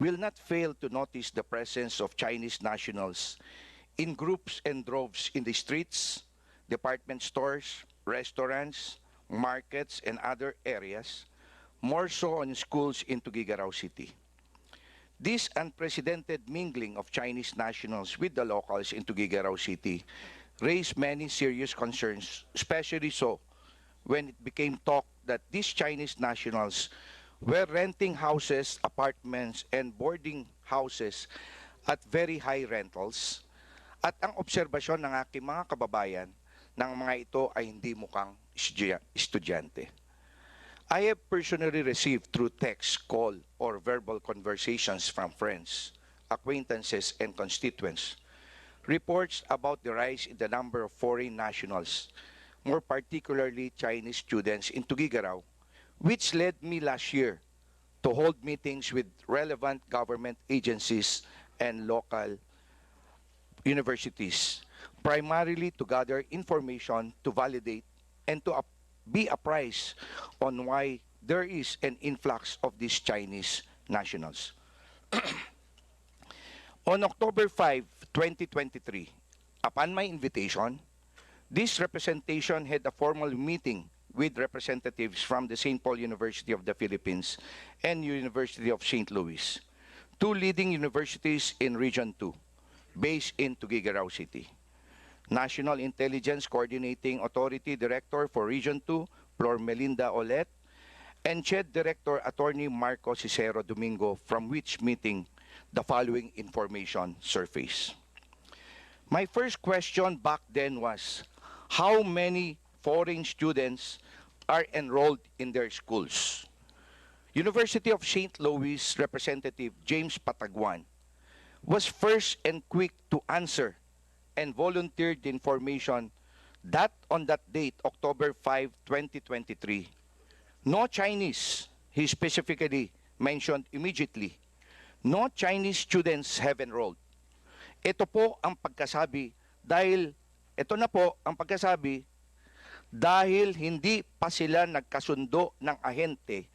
will not fail to notice the presence of Chinese nationals in groups and droves in the streets, department stores, restaurants, markets, and other areas, more so in schools in Tuguegarao City. This unprecedented mingling of Chinese nationals with the locals in Tuguegarao City raised many serious concerns, especially so when it became talk that these Chinese nationals were renting houses, apartments, and boarding houses at very high rentals. At ang obserbasyon ng aking mga kababayan ng mga ito ay hindi mukhang estudya- estudyante. I have personally received through text, call, or verbal conversations from friends, acquaintances, and constituents reports about the rise in the number of foreign nationals, more particularly Chinese students in Tuguegarao, which led me last year to hold meetings with relevant government agencies and local universities, primarily to gather information to validate and to be apprised on why there is an influx of these Chinese nationals. On October 5, 2023, upon my invitation, this representation had a formal meeting with representatives from the St. Paul University of the Philippines and University of St. Louis, two leading universities in Region 2, based in Tuguegarao City. National Intelligence Coordinating Authority Director for Region 2, Flor Melinda Olet, and CHED Director Attorney Marco Cicero Domingo, from which meeting the following information surfaced. My first question back then was, how many foreign students are enrolled in their schools? University of St. Louis Representative James Pataguan was first and quick to answer and volunteered the information that on that date, October 5, 2023, no Chinese, he specifically mentioned immediately, no Chinese students have enrolled. Ito po ang pagkasabi dahil, ito na po ang pagkasabi dahil hindi pa sila nagkasundo ng ahente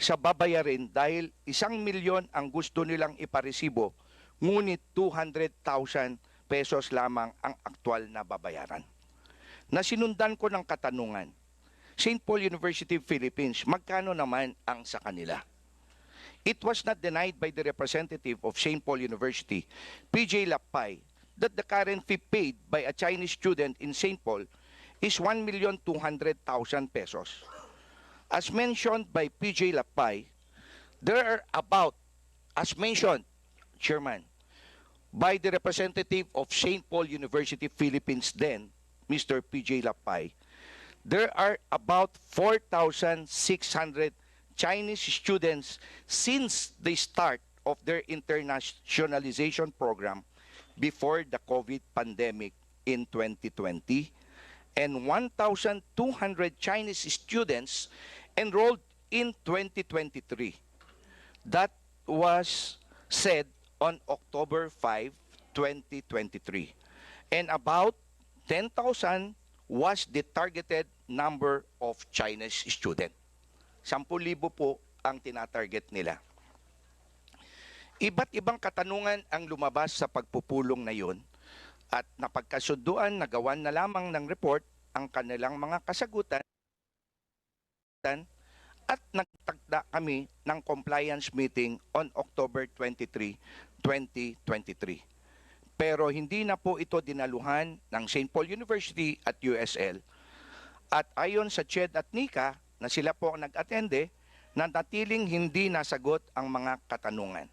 sa babayarin dahil isang milyon ang gusto nilang iparesibo, ngunit 200,000 pesos lamang ang aktwal na babayaran. Nasinundan ko ng katanungan, St. Paul University Philippines, magkano naman ang sa kanila? It was not denied by the representative of St. Paul University, PJ Lapay, that the current fee paid by a Chinese student in St. Paul is 1,200,000 pesos. As mentioned by PJ Lapay, there are about, as mentioned, Chairman, by the representative of St. Paul University Philippines then, Mr. PJ Lapay, there are about 4,600 Chinese students since the start of their internationalization program before the COVID pandemic in 2020 and 1,200 Chinese students enrolled in 2023. That was said on October 5, 2023. And about 10,000 was the targeted number of Chinese students. 10,000 po ang tinatarget nila. Iba't ibang katanungan ang lumabas sa pagpupulong na yun at napagkasunduan na gawan na lamang ng report ang kanilang mga kasagutan at nagtagda kami ng compliance meeting on October 23, 2023. Pero hindi na po ito dinaluhan ng St. Paul University at USL. At ayon sa CHED at NICA na sila po ang nag-attende, na natiling hindi nasagot ang mga katanungan.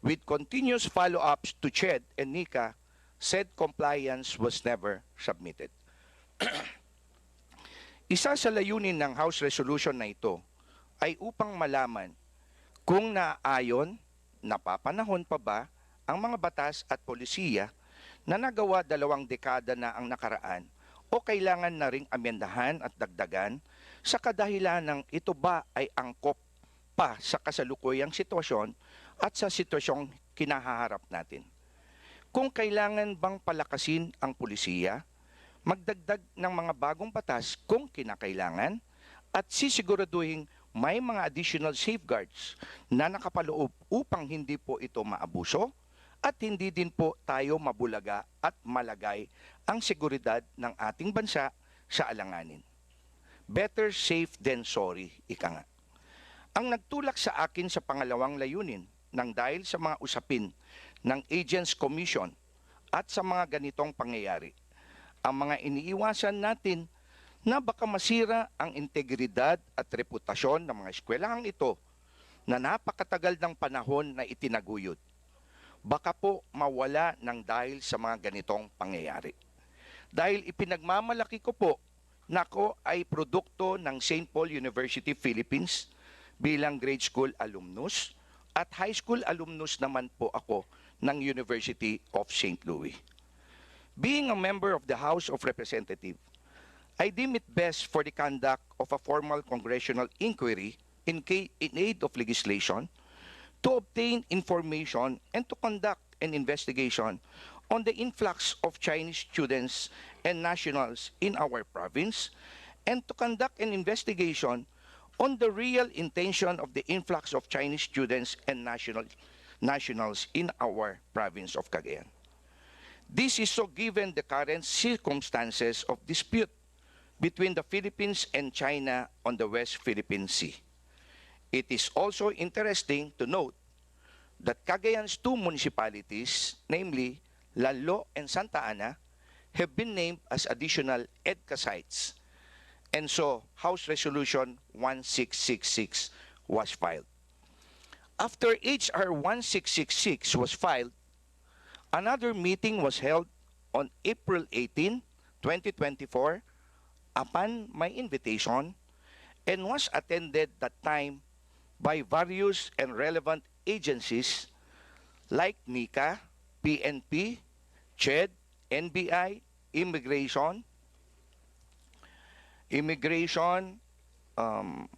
With continuous follow-ups to CHED and NICA, said compliance was never submitted. Isa sa layunin ng House Resolution na ito ay upang malaman kung naaayon, napapanahon pa ba ang mga batas at polisiya na nagawa dalawang dekada na ang nakaraan o kailangan na ring amendahan at dagdagan sa kadahilan ng ito ba ay angkop pa sa kasalukuyang sitwasyon at sa sitwasyong kinahaharap natin. Kung kailangan bang palakasin ang pulisiya, magdagdag ng mga bagong batas kung kinakailangan at sisiguraduhin may mga additional safeguards na nakapaloob upang hindi po ito maabuso at hindi din po tayo mabulaga at malagay ang seguridad ng ating bansa sa alanganin. Better safe than sorry, ika nga. Ang nagtulak sa akin sa pangalawang layunin ng dahil sa mga usapin ng Agents Commission at sa mga ganitong pangyayari, ang mga iniiwasan natin na baka masira ang integridad at reputasyon ng mga eskwelahang ito na napakatagal ng panahon na itinaguyod. Baka po mawala ng dahil sa mga ganitong pangyayari. Dahil ipinagmamalaki ko po na ako ay produkto ng St. Paul University Philippines bilang grade school alumnus at high school alumnus naman po ako ng University of St. Louis. Being a member of the House of Representatives, I deem it best for the conduct of a formal congressional inquiry in, in aid of legislation to obtain information and to conduct an investigation on the influx of Chinese students and nationals in our province and to conduct an investigation on the real intention of the influx of Chinese students and national, nationals in our province of Cagayan. This is so given the current circumstances of dispute between the Philippines and China on the West Philippine Sea. It is also interesting to note that Cagayan's two municipalities, namely Lalo and Santa Ana, have been named as additional EDCA sites. And so, House Resolution 1666 was filed. After HR 1666 was filed, another meeting was held on April 18, 2024, upon my invitation and was attended that time by various and relevant agencies like NICA, PNP, CHED, NBI, Immigration, Immigration, um,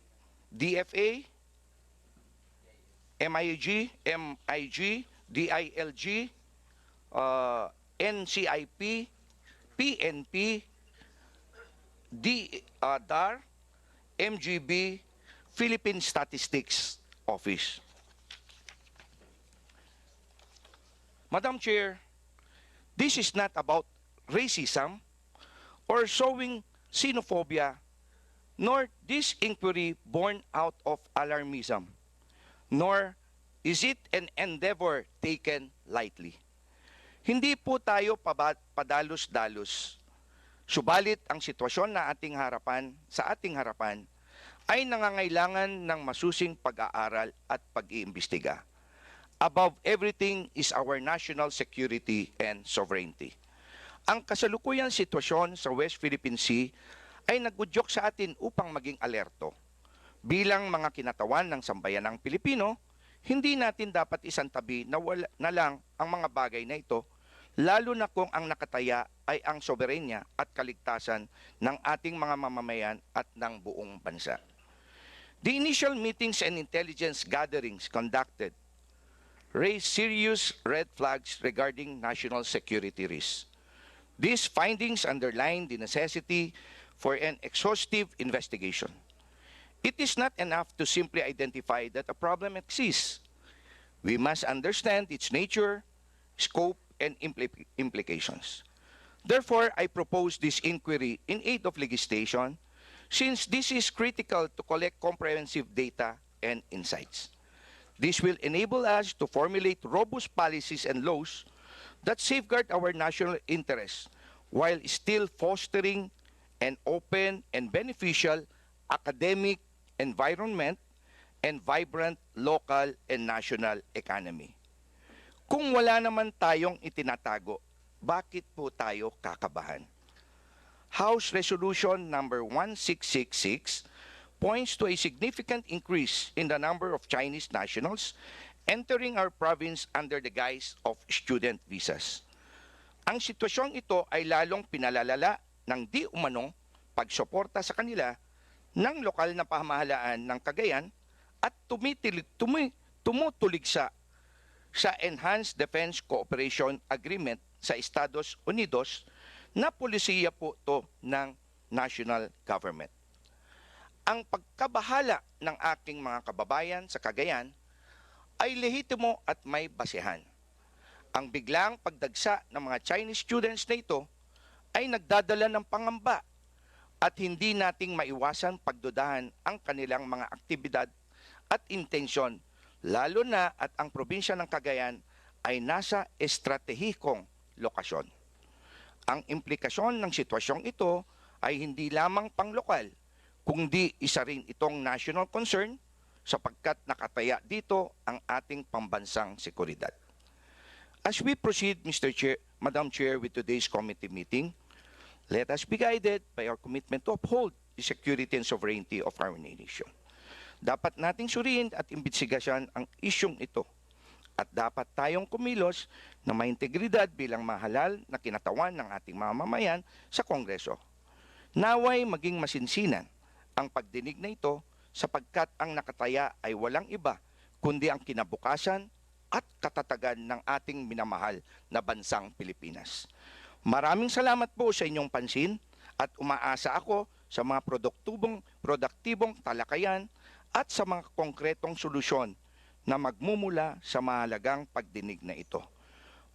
DFA, MIG, MIG, DILG, uh, NCIP, PNP, D, uh, DAR, MGB, Philippine Statistics Office. Madam Chair, this is not about racism or showing xenophobia, nor this inquiry born out of alarmism, nor is it an endeavor taken lightly. Hindi po tayo padalos-dalos. Subalit ang sitwasyon na ating harapan sa ating harapan ay nangangailangan ng masusing pag-aaral at pag-iimbestiga. Above everything is our national security and sovereignty. Ang kasalukuyang sitwasyon sa West Philippine Sea ay nagudyok sa atin upang maging alerto. Bilang mga kinatawan ng sambayanang Pilipino, hindi natin dapat isang tabi na, wala, na lang ang mga bagay na ito, lalo na kung ang nakataya ay ang soberenya at kaligtasan ng ating mga mamamayan at ng buong bansa. The initial meetings and intelligence gatherings conducted raised serious red flags regarding national security risks. These findings underline the necessity for an exhaustive investigation. It is not enough to simply identify that a problem exists. We must understand its nature, scope, and impli- implications. Therefore, I propose this inquiry in aid of legislation since this is critical to collect comprehensive data and insights. This will enable us to formulate robust policies and laws that safeguard our national interests while still fostering an open and beneficial academic environment and vibrant local and national economy. Kung wala naman tayong itinatago, bakit po tayo kakabahan? House Resolution number 1666 points to a significant increase in the number of Chinese nationals entering our province under the guise of student visas. Ang sitwasyong ito ay lalong pinalalala ng di umanong pagsuporta sa kanila ng lokal na pamahalaan ng Cagayan at tumitilig, tumi, tumutulig sa sa Enhanced Defense Cooperation Agreement sa Estados Unidos na polisiya po to ng national government. ang pagkabahala ng aking mga kababayan sa Cagayan ay lehitimo at may basehan. Ang biglang pagdagsa ng mga Chinese students na ito ay nagdadala ng pangamba at hindi nating maiwasan pagdudahan ang kanilang mga aktibidad at intensyon lalo na at ang probinsya ng Cagayan ay nasa estratehikong lokasyon. Ang implikasyon ng sitwasyong ito ay hindi lamang panglokal, kundi isa rin itong national concern sapagkat nakataya dito ang ating pambansang seguridad. As we proceed, Mr. Chair, Madam Chair, with today's committee meeting, let us be guided by our commitment to uphold the security and sovereignty of our nation. Dapat nating suriin at imbestigasyon ang isyong ito at dapat tayong kumilos na may integridad bilang mahalal na kinatawan ng ating mamamayan sa Kongreso. Naway maging masinsinan ang pagdinig na ito sapagkat ang nakataya ay walang iba kundi ang kinabukasan at katatagan ng ating minamahal na bansang Pilipinas. Maraming salamat po sa inyong pansin at umaasa ako sa mga produktubong, produktibong talakayan at sa mga konkretong solusyon na magmumula sa mahalagang pagdinig na ito.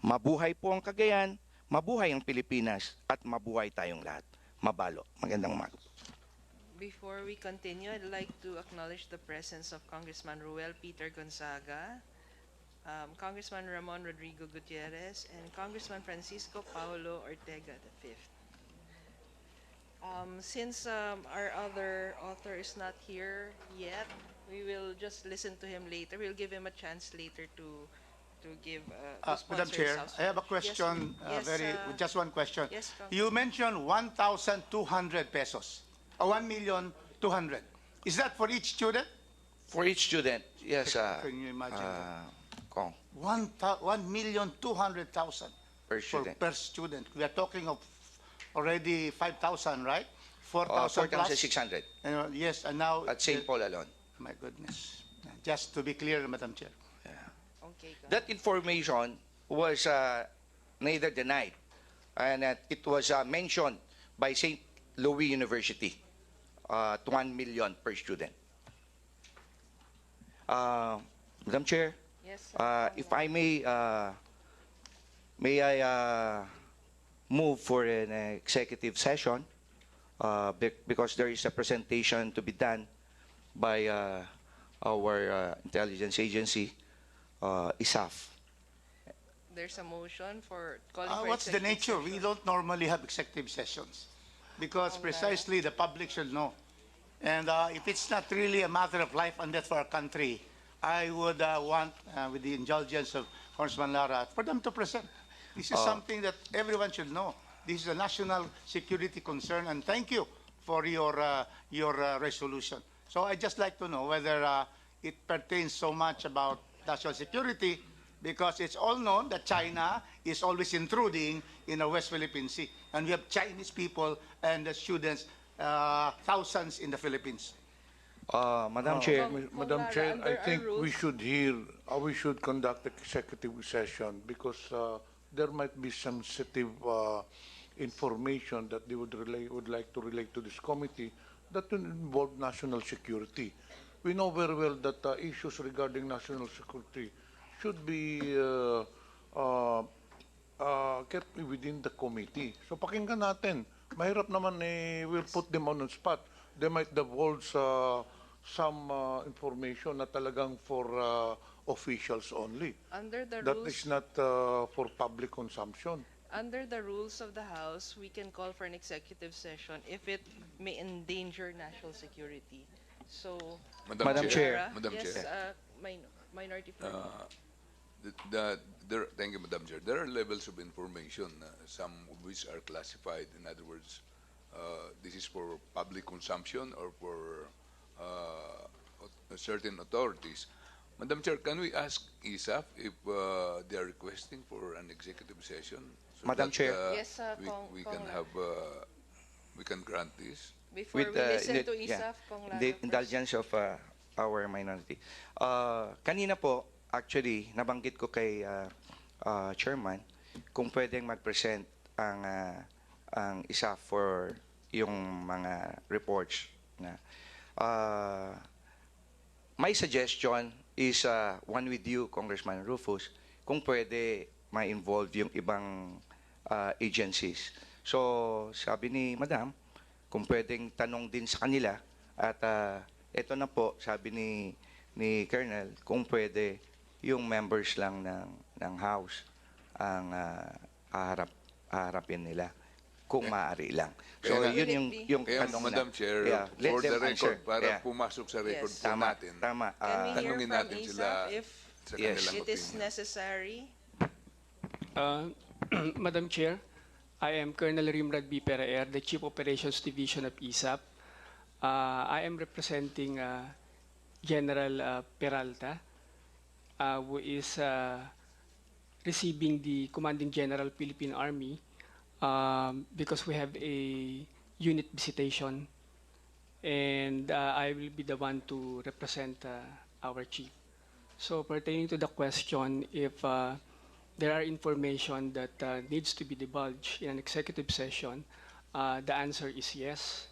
Mabuhay po ang Cagayan, mabuhay ang Pilipinas, at mabuhay tayong lahat. Mabalo. Magandang umaga. Before we continue, I'd like to acknowledge the presence of Congressman Ruel Peter Gonzaga, um, Congressman Ramon Rodrigo Gutierrez, and Congressman Francisco Paulo Ortega V. Um, since um, our other author is not here yet, we will just listen to him later. We'll give him a chance later to to give uh, Uh, to Madam Chair, I have a Yes, question, uh, yes, very, uh, just one question. yes, Congressman. You mentioned 1,200 pesos, or 1 million 200. Is that for each student? For each student, yes, uh, Can you imagine uh, Kong, One thou- 1 million 200,000 per for student. per student. We are talking of already 5,000, right? Uh, 4,000 plus? 4,600 And, uh, Yes, and now. at St. Paul alone. My goodness. Just to be clear, Madam Chair. Okay, Con- That information was uh, neither denied, and that it was uh, mentioned by St. Louis University uh, to 1 million per student. Uh, Madam Chair, yes. uh, if I may, uh, may I uh, move for an executive session uh, bec- because there is a presentation to be done by uh, our uh, intelligence agency, uh, ISAF. There's a motion for calling Uh, for What's the nature? We session. don't normally have executive sessions because Okay. precisely the public should know. And uh, if it's not really a matter of life and death for our country, I would uh, want, uh, with the indulgence of Congressman Lara, for them to present. This is Uh, something that everyone should know. This is a national security concern, and thank you for your, uh, your uh, resolution. So I'd just like to know whether uh, it pertains so much about national security because it's all known that China is always intruding in the West Philippine Sea. And we have Chinese people and the students, uh, thousands in the Philippines. Uh, Madam Chair, Kung- Ma- Madam Chair, I think we should hear, uh, we should conduct executive session because uh, there might be sensitive uh, information that they would relay, would like to relate to this committee that will involve national security. We know very well that uh, issues regarding national security should be uh, uh, uh, kept within the committee. So pakinggan natin. Mahirap naman eh, we'll put them on the spot. They might divulge uh, some uh, information na talagang for uh, officials only. Under the That rules, is not uh, for public consumption. under the rules of the House, we can call for an executive session if it may endanger national security. So, Madam Chair. Lara, Madam yes, Chair. uh, min- minority floor. Uh, the, the, there, thank you, Madam Chair. There are levels of information, uh, some of which are classified. In other words, uh, this is for public consumption or for au- certain authorities. Madam Chair, can we ask ISAF if uh, they are requesting for an executive session? so Madam that, Chair. uh, Yes, uh, we, we can have, uh, we can grant this. Before we uh, listen to yeah, ISAF, Lara the indulgence of uh, our minority. Uh, kanina po, actually, nabanggit ko kay uh, uh, chairman kung pwedeng mag-present ang uh, ang isa for yung mga reports na uh, my suggestion is uh, one with you, Congressman Rufus, kung pwede ma-involve yung ibang uh, agencies. So, sabi ni Madam, kung pwedeng tanong din sa kanila at uh, ito na po, sabi ni ni Colonel, kung pwede yung members lang ng ng House ang uh, aharap aharapin nila kung maaari lang. So, Kaya yun yung yung Kaya, tanong Madam na. Chair, Yeah, let for them the record, answer. para Yeah. pumasok sa record Yes. po Tama, natin, tama. Can we Ah, from natin sila ASAP if sa Yes. kanilang it is necessary? Uh, Madam Chair, I am Colonel Rimrad B. Peraer, the Chief Operations Division of ISAP. Uh, I am representing uh, General uh, Peralta, uh, who is uh, receiving the Commanding General Philippine Army um, because we have a unit visitation. And uh, I will be the one to represent uh, our chief. So pertaining to the question, if uh, there are information that uh, needs to be divulged in an executive session, uh, the answer is yes,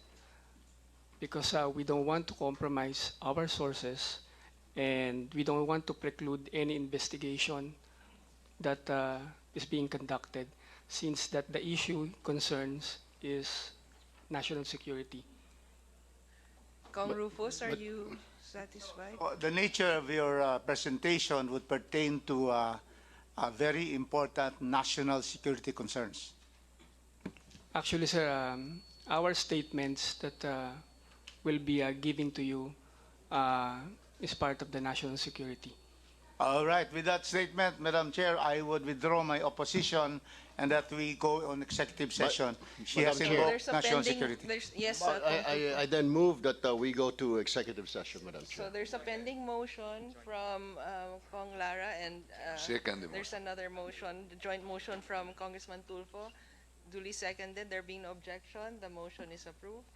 because uh, we don't want to compromise our sources, and we don't want to preclude any investigation that is being conducted, since that the issue concerns is national security. Kong Rufus, are you satisfied? Uh, The nature of your uh, presentation would pertain to uh, uh, very important national security concerns. Actually, sir, um, our statements that uh, will be uh, giving to you uh, is part of the national security. All right, with that statement, Madam Chair, I would withdraw my opposition and that we go on executive session. She has Madam Chair. invoked There's a national pending, security. there's, yes, I, Kong I, I then move that uh, we go to executive session, Madam Chair. So Chair. there's a pending motion from uh, Kong Lara and uh, Second the there's another motion, the joint motion from Congressman Tulfo, duly seconded. There being no objection, the motion is approved.